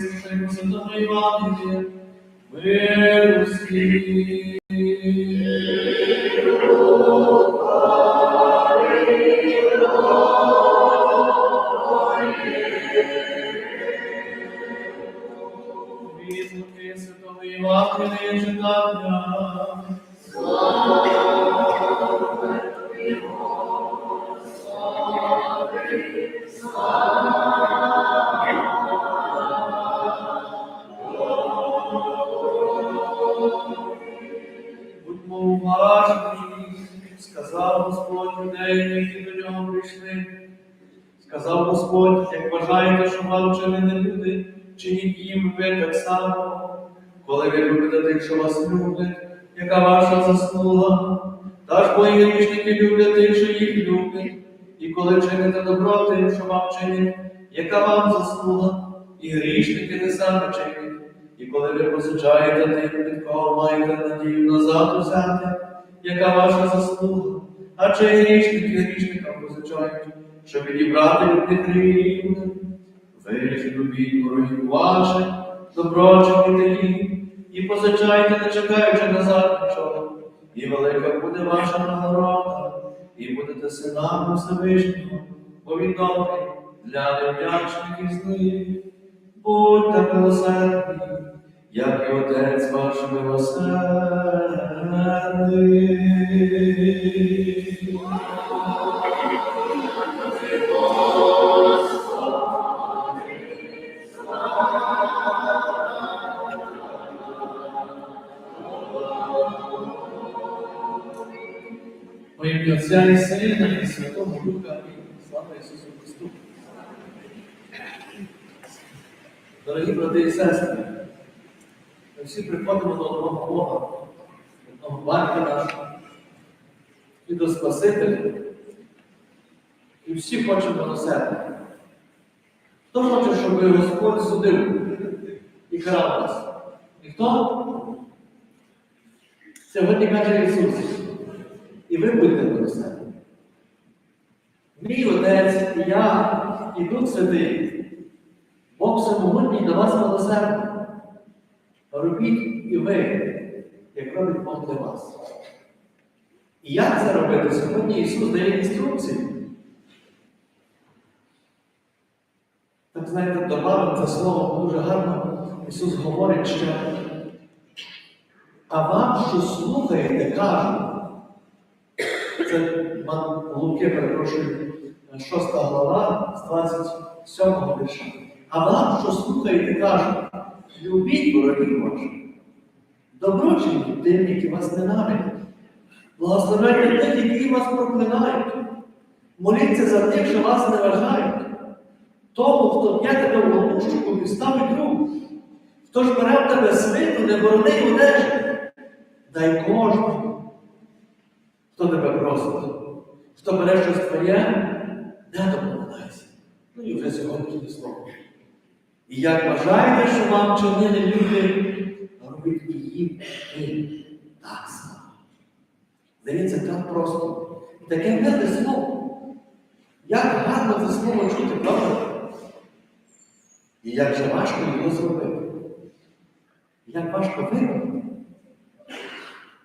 Святому Святому Євангелії, люди, чиніть їм ви так само. Коли ви любите тих, що вас люблять, яка ваша заслуга, та ж мої грішники люблять тих, що їх люблять. І коли чините добро тим, що вам чинять, яка вам заслуга, і грішники не самі чинять. І коли ви посичаєте тим, від кого маєте надію назад взяти, яка ваша заслуга, а чи грішники грішникам позичають, щоб відібрати від них рівне. Ви ж любіть ворогів ваших, добро чините і позичайте, не чекаючи назад нічого. І велика буде ваша нагорода, і будете синами Всевишнього, він для невдячних і злих. Будьте милосердні, як і Отець ваш милосердний. Отця і Сина, і Святого Духа, і слава Ісусу Христу. Дорогі брати і сестри, ми всі приходимо до одного Бога, одного батька нашого і до Спасителя. І всі хочемо до себе. Хто хоче, щоб Господь судив і карав нас? Ніхто? Сьогодні каже Ісус. І ви будете до себе. Мій Отець, і я, і Дух Святий, Бог всемогутній на вас милосердний. Робіть і ви, як робить Бог для вас. І як це робити? Сьогодні Ісус дає інструкції. Так знаєте, добавив це слово дуже гарно. Ісус говорить, що а вам, що слухаєте, кажуть, це Луки, перепрошую, 6 глава з 27 вірша. А вам, що слухаєте, кажуть, любіть ворогів ваших, добро чиніть тим, які вас ненавидять, благословляйте тих, які вас проклинають, моліться за тих, що вас не вважають. Тому, хто п'є тебе в ловушку, підставить руку, хто ж бере в тебе свиту, не борони одежі, дай кожному хто тебе просить, хто бере щось твоє, не допомагайся. Ну і вже сьогоднішнє слово. І як бажаєте, що вам чинили люди, робіть і їм і так само. Здається, так просто. Таке миле слово. Як гарно це слово чути, правда? І як же важко його зробити. Як важко виконати.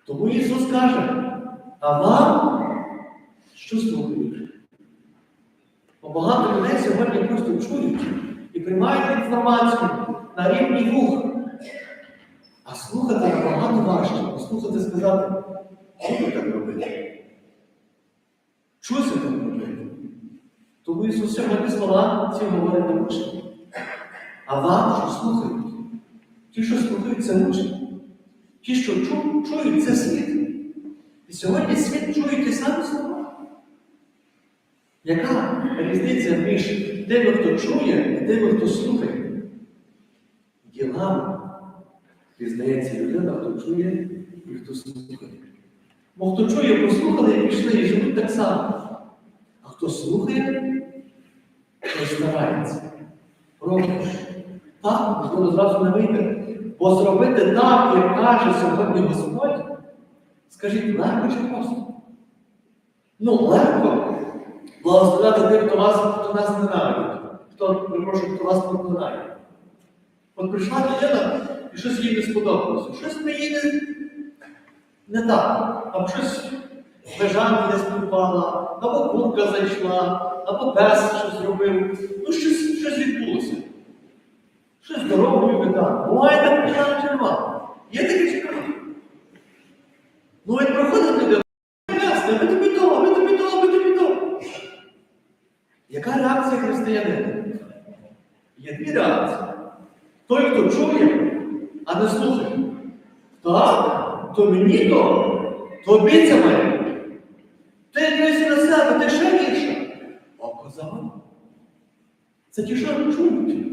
Тому Ісус каже, а вам що слухають? Бо багато людей сьогодні просто чують і приймають інформацію на рівні вух. А слухати набагато важче. Послухати сказати, що так робити? Чуся так робити? Тому Ісус сьогодні слова ці говорить до учнів. А вам що слухають? Ті, що слухають, це учні. Ті, що чують, це світ. І сьогодні світ чує ті самі слова. Яка різниця між тими, хто чує, і тими, хто слухає? Ділами пізнається людина, хто чує і хто слухає. Бо хто чує, послухали і пішли, і живуть так само. А хто слухає, той старається. Робиш. Так, можливо, зразу не вийде. Бо зробити так, як каже сьогодні Господь. Скажіть, легко чи просто? Ну, легко благословляти тим, хто вас, хто нас ненавидить, хто, перепрошую, хто вас проклинає. От прийшла людина і щось їй не сподобалося. Щось ми їй не, не так. Або щось бежанка не співпала, або курка зайшла, або пес щось зробив. Ну, щось, щось відбулося. Щось здоровою біда. Буває так погана черва. Є таке чи нема? Ну, як проходить людина, ясно, ми тобі того, ми тобі того, ми тобі того. Яка реакція християнина? Є дві реакції. Той, хто чує, а не слухає. Так, то мені то, тобі це має. Ти дивишся на себе, ти ще гірше. Око за вами. Це ті, що чують.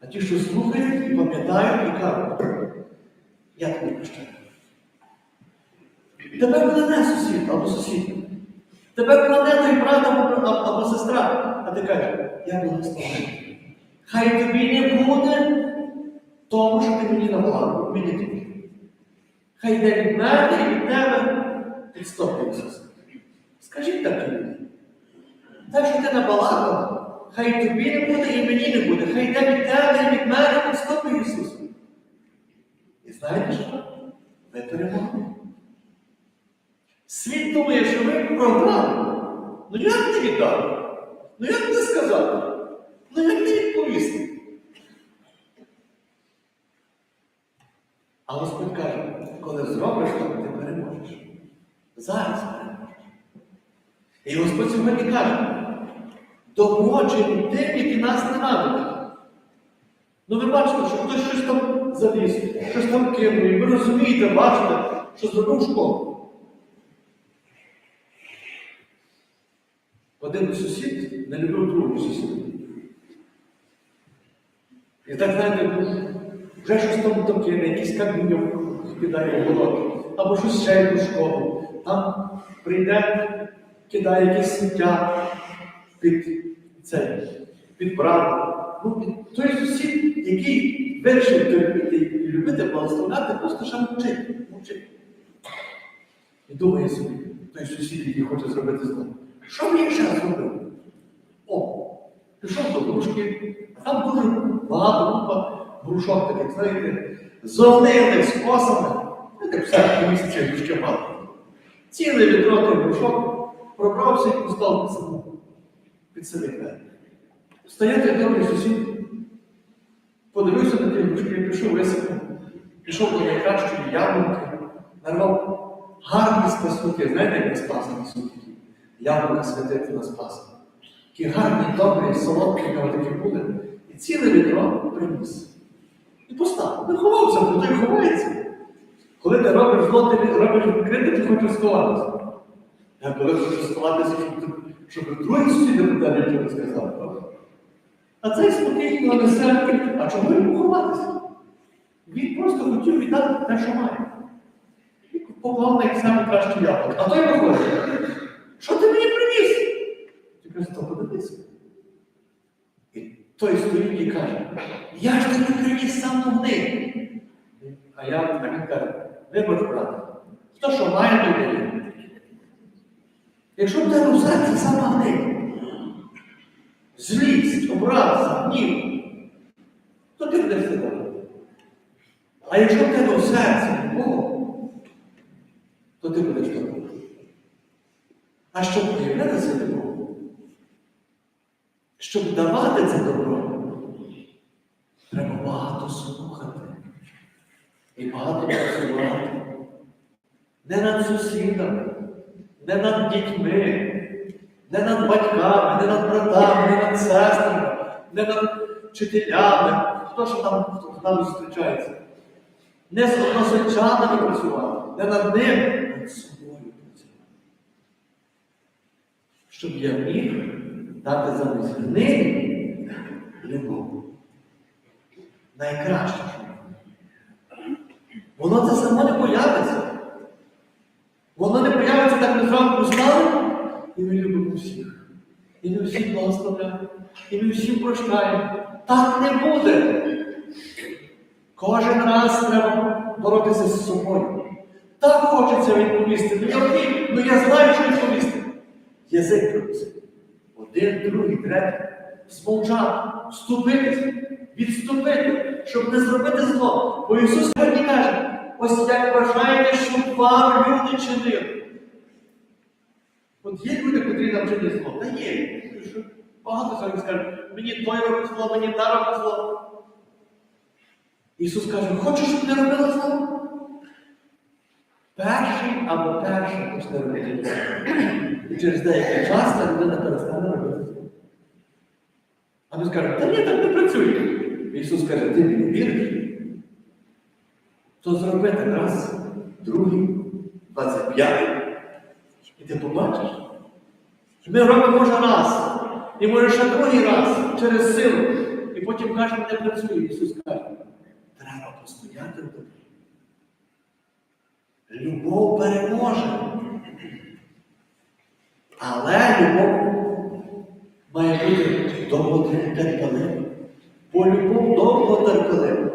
А ті, що слухають пам'ятають і кажуть, я тобі прощаю. Тебе кладе сусід або сусідка. Тебе кладе той брат або, сестра, а ти кажеш, я благословений. Хай тобі не буде того, що ти мені наклав, мені тобі. Хай йде від мене і від тебе під стопи Ісуса. Скажіть так люди. Те, що ти набалакав, хай тобі не буде і мені не буде. Хай йде від тебе і від мене під стопи Ісуса. І знаєте що? Ви перемогли. Світ думає, що ви програли. Ну як не віддати? Ну як не сказати? Ну як не відповісти? А Господь каже, коли зробиш, то ти переможеш. Зараз переможеш. І Господь сьогодні каже, допомочені тим, які нас ненавидять. Ну ви бачите, що хтось щось там заліз, щось там кинув, і ви розумієте, бачите, що зробив школу. Один сусід не любив другого сусіда. І так, знаєте, вже щось там таке, якийсь камінь кидає в болото, або щось ще якусь школу. Там прийде, кидає якісь сміття під цей, під браму. Ну, той сусід, який вирішив терпіти і любити, благословляти, просто ще мовчить, мовчить. І думає собі, той сусід, який хоче зробити зло. Що я ще зробив? О, пішов до грушки, там дуже багато купа грушок таких, знаєте, зонених з косами. Знаєте, в серпні місяці грушки мало. Цілий відро тих грушок пробрався і поставив під саму, під. Встає той добрий сусід, подивився на ті грушки, пішов висипав, пішов до найкращої яблунки, нарвав гарні спасунки, знаєте, як на спасані сутки? Яблука святити на спаса. Такі гарні, добрі, солодкі такі були. І ціле відро приніс. І поставив. Не ховався, бо той ховається. Коли ти робиш зло, ти робиш відкрите, ти хочеш сховатися. А коли хочеш сховатися, щоб, другий сусід не тебе не сказав. А цей спокійно несе, а чому йому ховатися? Він просто хотів віддати те, що має. І поклав на як саме краще яблуко. А той виходить. Що ти мені приніс? Ти кажеш, то подивися. І той стоїть і каже, я ж тобі приніс сам ногни. А я так кажу, вибач, брате, хто що має, то дає. Якщо в тебе в серці сам гнив, злість, образа, гнів, то ти будеш себе. А якщо в тебе в серці Бог, то ти будеш добре. А щоб проявляти це добро, щоб давати це добро, треба багато слухати і багато працювати. Не над сусідами, не над дітьми, не над батьками, не над братами, не над сестрами, не над вчителями, хто ж там хто нами зустрічається. Не з односельчанами працювати, не над ним, а над собою працювати щоб я міг дати замість гнилі любов. Найкраще. Воно це само не появиться. Воно не появиться так ми зранку стали, і ми любимо всіх. І ми всіх благословляємо, і ми всім прощаємо. Так не буде. Кожен раз треба боротися з собою. Так хочеться відповісти. Ну я, ну знаю, що відповісти. Язик просить. Один, другий, третій. змовчати, вступитись, відступити, щоб не зробити зло. Бо Ісус сьогодні каже, ось як бажаєте, щоб вам люди чинили. От є люди, котрі нам чинять зло. Та є. Багато сьогодні скажуть, мені той робить зло, мені та робить зло. Ісус каже, хочеш, щоб не робили зло? Перший або перша почне робити. І через деякий час та людина перестане робити. А ми скажемо, та ні, так не працює. Ісус каже, ти мені віриш? То зроби так раз, другий, двадцять п'ятий, і ти побачиш. Ми робимо може раз, і може ще другий раз через силу. І потім кажемо, не працює. Ісус каже, треба постояти в. Любов переможе. Але любов має бути довготерпелива. Бо любов довготерпелива.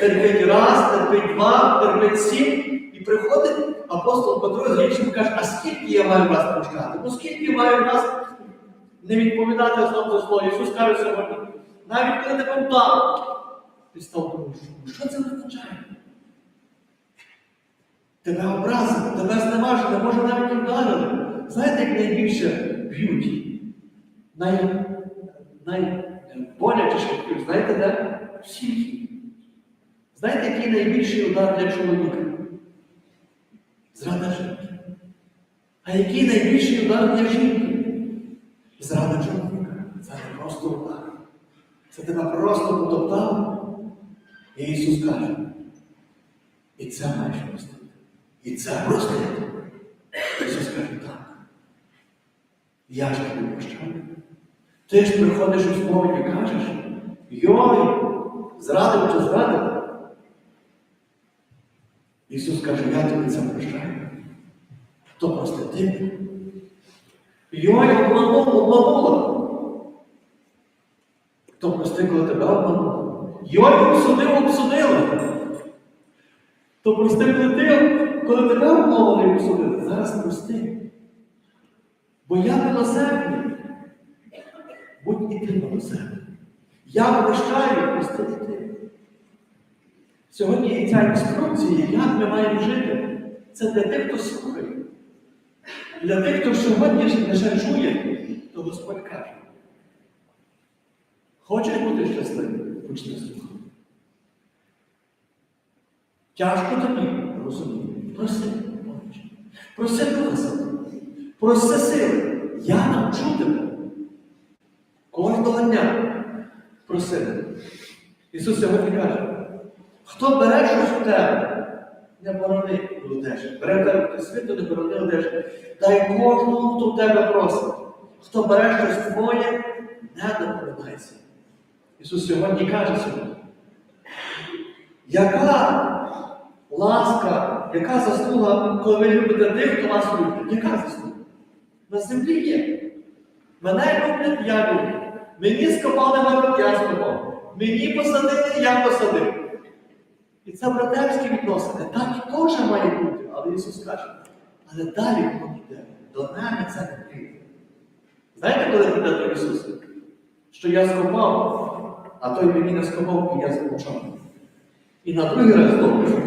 Терпить раз, терпить два, терпить сім. І приходить апостол Петро з іншим каже, а скільки я маю вас прощати? Ну скільки маю вас не відповідати знову за? Ісус каже сьогодні, навіть коли тебе вдав, ти став тому, що це означає? Тебе образили, тебе зневажили, може навіть вдарили. Знаєте, як найбільше б'ють? Най, найболячіше знаєте де? В сім'ї. Знаєте, який найбільший удар для чоловіка? Зрада жінки. А який найбільший удар для жінки? Зрада чоловіка. Це не просто удар. Це тебе просто потоптало. І Ісус каже, і це маєш простити. І це простити. Ісус каже, так. Я ж тобі прощаю. Ти ж приходиш у сповідь і кажеш, йой, зрадив чи зрадив. Ісус каже, я тобі це прощаю. То простити. Йой, обманув, обманула. То прости, коли тебе обманула. Йой, обсудив, обсудила. То прости, коли ти, коли тебе обмовили і обсудили. Зараз прости. Бо я милосердний. Будь і ти милосердний. Я прощаю, прости і ти. Сьогодні ця інструкція, як ми маємо жити, це для тих, хто слухає. Для тих, хто сьогодні лише чує, то Господь каже. Хочеш бути щасливим, почни слухати. Тяжко тобі, розумію. Проси, помочь. Проси Духа Святого. Проси сили. Я навчу тебе. Кожного дня проси. Ісус сьогодні каже, хто бере щось в тебе, не борони одежі. Бере в тебе світло, не борони одежі. Дай кожному, хто в тебе просить. Хто бере щось твоє, не допомагайся. Ісус сьогодні каже сьогодні. Яка ласка, яка заслуга, коли ви любите тих, хто вас любить? Яка заслуга? На землі є. Мене люблять, я люблю. Мені скопали город, я скопав. Мені посадили, я посадив. І це братерські відносини. Так і теж має бути. Але Ісус каже, але далі воно йде. До мене це не прийде. Знаєте, коли прийде до Ісуса? Що я скопав, а той мені не скопав, і я замовчав. І на другий раз копати.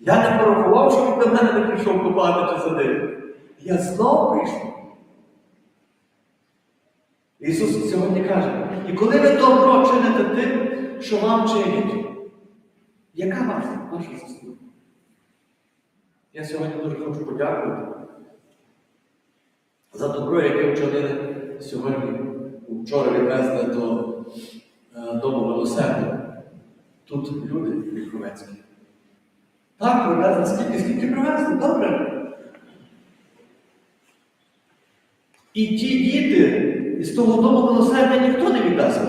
Я не порахував, що він до мене не прийшов копати чи садити. Я знову прийшов. Ісус сьогодні каже, і коли ви добро чините тим, що вам чинять, яка ваша, ваша заслуга? Я сьогодні дуже хочу подякувати за добро, яке вчинили сьогодні, вчора відвезли до е, дому милосердя. Тут люди Вільховецькі. Так, привезли скільки, скільки привезли, добре. І ті діти із того дому милосердя ніхто не віддасть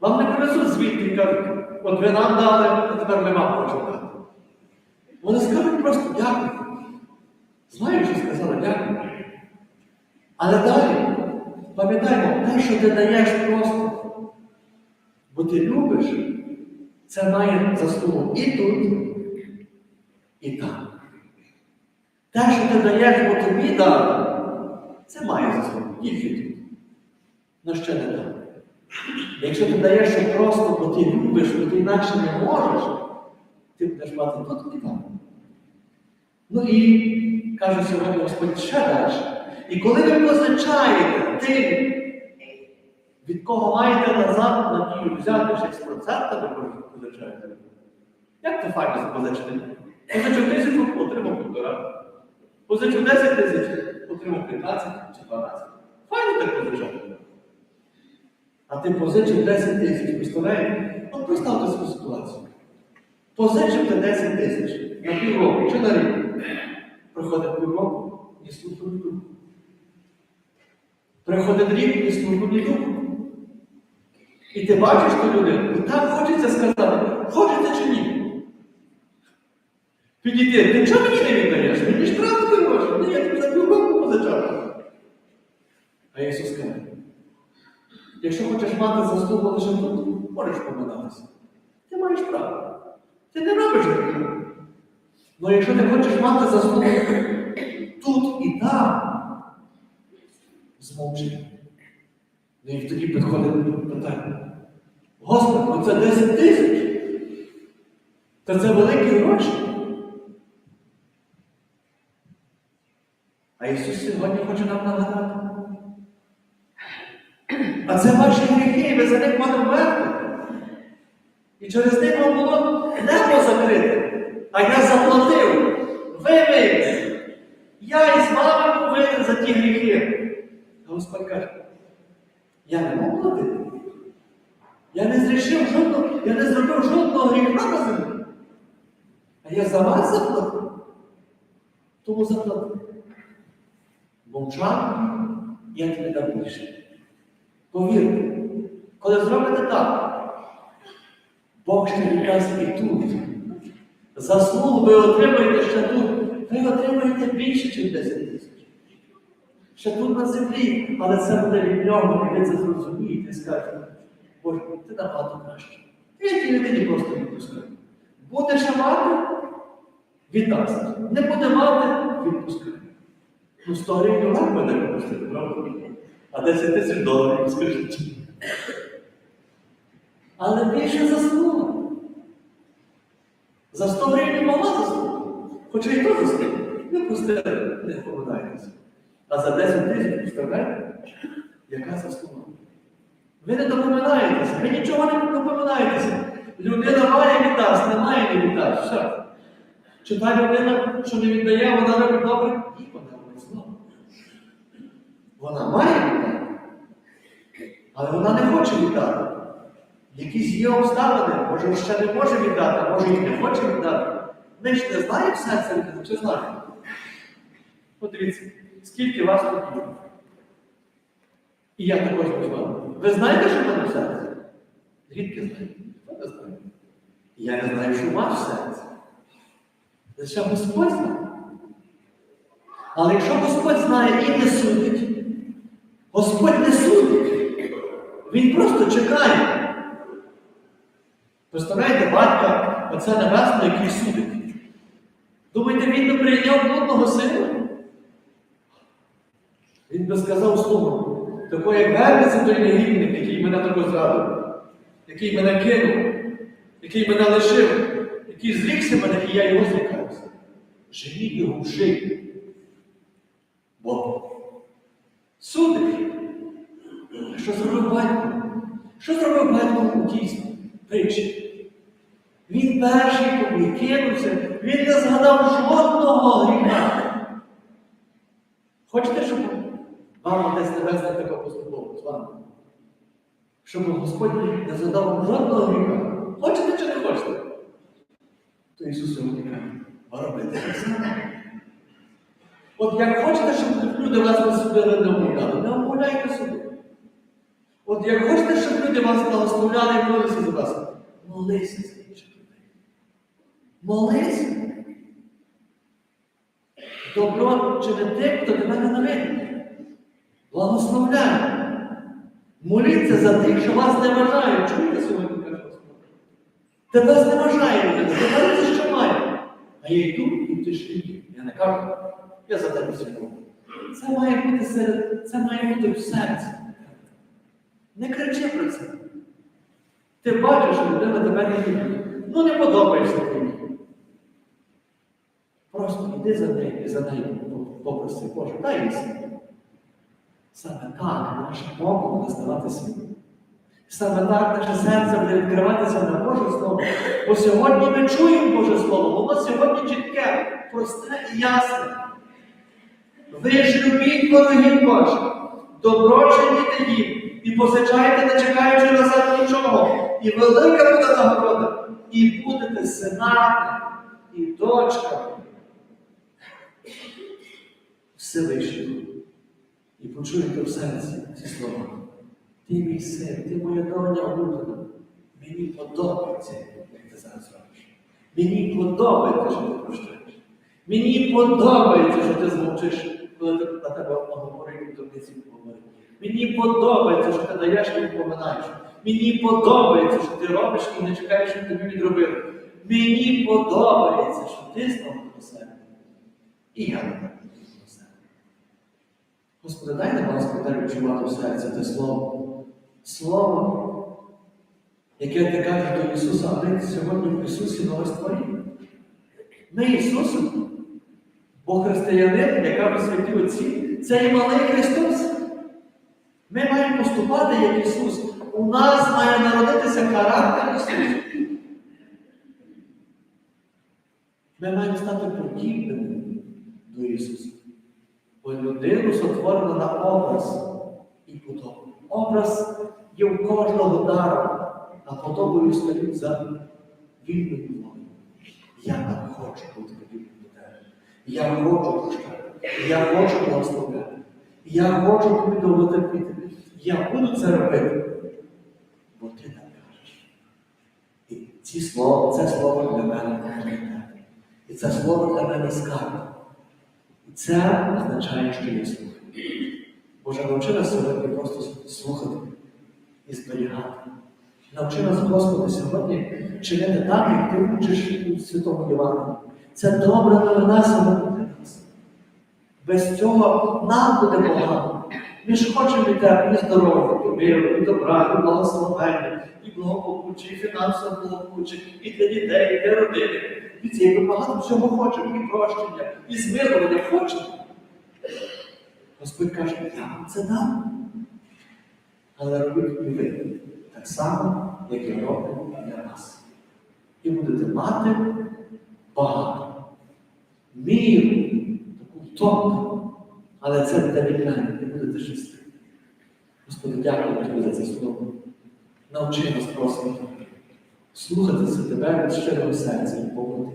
вам. Не привезуть звідти і кажуть, от ви нам дали, а тепер ми вам хочемо дати. Вони скажуть просто дякую. Знаю, що сказали дякую. Але далі, пам'ятаємо, те, що ти даєш просто, бо ти любиш, це має заслугу і тут, і там. Те, що ти даєш, бо тобі дали, це має заслугу тільки тут. але ще не так. Якщо ти даєш що просто, бо ти любиш, бо ти інакше не можеш, ти будеш мати тут і там. Ну і каже сьогодні Господь ще далі. І коли ви позичаєте тим, від кого маєте назад надію взяти ще з процентами позичаєте, як це файно позичити? Позичив тисячу, отримав півтора. Позичив 10 тисяч, отримав 15 чи 12. Файно так позичати. А ти позичив 10 тисяч, представляєте? Ну, представте свою ситуацію. Позичив ти 10 тисяч на півроку чи на рік. Приходить півроку і службу не думку. Приходить рік і службу не думку. І ти бачиш ту людину, і так хочеться сказати, хочете чи ні? Підійти, ти чого мені не віддаєш? Мені ж тобі гроші, Ні, я тобі за півроку позичав. А Ісус каже, якщо хочеш мати заслугу лише тут, можеш поминатися. Ти маєш право. Ти не робиш гріха. Але якщо ти хочеш мати заслугу тут і там, змовчи. Ну і тоді підходить питання. Господи, оце 10 тисяч. Та це великі гроші. А Ісус сьогодні хоче нам нагадати. А це ваші гріхи, ви за них мали вмерти. І через них вам було небо закрите. А я заплатив. Ви. Я із вами повинен за ті гріхи. Господь каже, я не можу платити. Я не зрішив жодного, я не зробив жодного гріха на землі. А я за вас заплатив. Тому заплатив. Мовчав, я тобі дам більше. Повірте, коли зробите так, Бог ще віддасть і тут. Заслугу ви отримаєте ще тут. Ви отримаєте більше, ніж 10 тисяч. Ще тут на землі, але це буде від нього, і ви це зрозумієте і скажете, Боже, ти набагато краще. Я тій людині просто відпускаю. Буде ще мати, віддасть. Не буде мати, відпускай. Ну, 100 гривень вам мене відпустити, правда? А 10 тисяч доларів, скажіть. Але більше заслуга. За 100 гривень мала заслуга. Хоча і то заслуга. Не пустили, не поминаєтеся. А за 10 тисяч, представляєте? Яка заслуга? Ви не допоминаєтеся, ви нічого не допоминаєтеся. Людина має віддасть, не має не віддасть. Все. Чи та людина, що не віддає, вона робить добре? Ні, вона. Вона має віддати, але вона не хоче віддати. Якісь є обставини, може ще не може віддати, а може і не хоче віддати. Ми ж не знаємо людини, чи знаємо? Подивіться, скільки вас тут є. І я також вами. Ви знаєте, що в мене в серці? Звідки знаєте? Хто не знає? Я не знаю, що у вас в серці. Лише Господь знає. Але якщо Господь знає і не судить, Господь не судить. Він просто чекає. Представляєте, батька Отця Небесного, який судить. Думаєте, він би прийняв блудного сина? Він би сказав слугам, такий як вернеться той негідник, який мене тако зрадив, який мене кинув, який мене лишив, який зрікся мене, і я його зрікаюся. Живіть його в шиї. Бо судить. Що зробив батько? Що зробив батько у тій притчі? Він перший тобі він не згадав жодного гріха. Хочете, щоб вам Отець Небесний тако поступав з вами? Щоб Господь не згадав жодного гріха. Хочете чи не хочете? То Ісус сьогодні каже, робити само. От як хочете, щоб люди вас не судили, не умовляли, не умовляйте суди. От як хочете, щоб люди вас благословляли і молилися за вас, молися за інших людей. Молися. Добро чи не тим, хто тебе ненавидить. Благословляй. Моліться за тих, що вас не вважають. Чуєте сьогодні, каже Господь? Тебе зневажає тебе не що має. А я йду і тишині. Я не кажу, я за тебе сьогодні. Це має бути серед, це має бути в серці. Не кричи про це. Ти бачиш, що людина тебе не любить. Ну не подобаєшся їй. Просто йди за нею і за нею попроси, Боже, дай їй світло. Саме так наша мова буде ставати світлом. Саме так наше серце буде відкриватися на Боже Слово. Бо сьогодні ми чуємо Боже Слово, воно сьогодні чітке, просте і ясне. Ви ж любіть ворогів ваших, добро чиніть їм, і посичайте, не чекаючи назад нічого. І велика буде нагорода, і будете синами і дочками Всевишнього. І почуєте в серці ці слова. Ти мій син, ти моя доня улюблена. Мені подобається, як ти зараз робиш. Мені подобається, що ти прощаєш. Мені подобається, що ти змовчиш, коли на тебе говорить дурниці говорить. Мені подобається, що ти даєш і поминаєш. Мені подобається, що ти робиш і не чекаєш, щоб тобі відробили. Мені подобається, що ти до себе. І я до себе. Господи, дай нам те відчувати в серці те слово. Слово, яке ти кажеш до Ісуса, а ми сьогодні в Ісусі нове створіння. Ми Ісусом, бо християнин, яка святі Отці, це і малий Христос. Ми маємо поступати як Ісус. У нас має народитися характер Ісуса. Ми маємо стати подібними до Ісуса. Бо людину сотворено на образ і подобу. Образ є у кожного дару, а подобою стоїть за вільною волею. Я так хочу бути подібним. Я хочу прощати. Я хочу благословляти. Я хочу тобі довготерпіти. Я буду це робити. Бо ти так кажеш. І ці слова, це слово для мене авторитет. І це слово для мене скарб. І це означає, що я слухаю. Боже, навчи нас сьогодні просто слухати і зберігати. Навчи нас, Господи, сьогодні чинити так, як ти учиш у Святому Євангелії. Це добра новина для нас. Без цього нам буде погано. Ми ж хочемо від тебе і здоров'я, і миру, і добра, і благословення, і благополуччя, і фінансового благополуччя, і для дітей, і для родини. Від цієї ми багато всього хочемо, і прощення, і змилування хочемо. Господь каже, я вам це дам. Але робіть і ви так само, як і роблю для вас. І будете мати багато. Міру, таку втому. Але це буде від мене, і будете щасливі. Господи, дякую тобі за це слово. Навчи нас просимо слухатися тебе від щирого серця і поводи.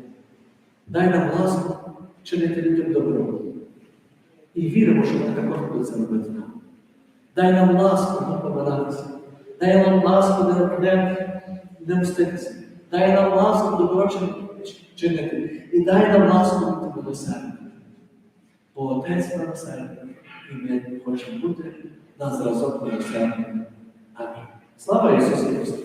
Дай нам ласку чинити людям добро. І віримо, що ми також будемо це робити нам. Дай нам ласку не помилатися. Дай нам ласку не, не, не мститися. Дай нам ласку добро чинити. І дай нам ласку милосердя. Бо Отець милосердя, і ми хочемо бути на зразок милосердя. Амінь. Слава Ісусу Христу!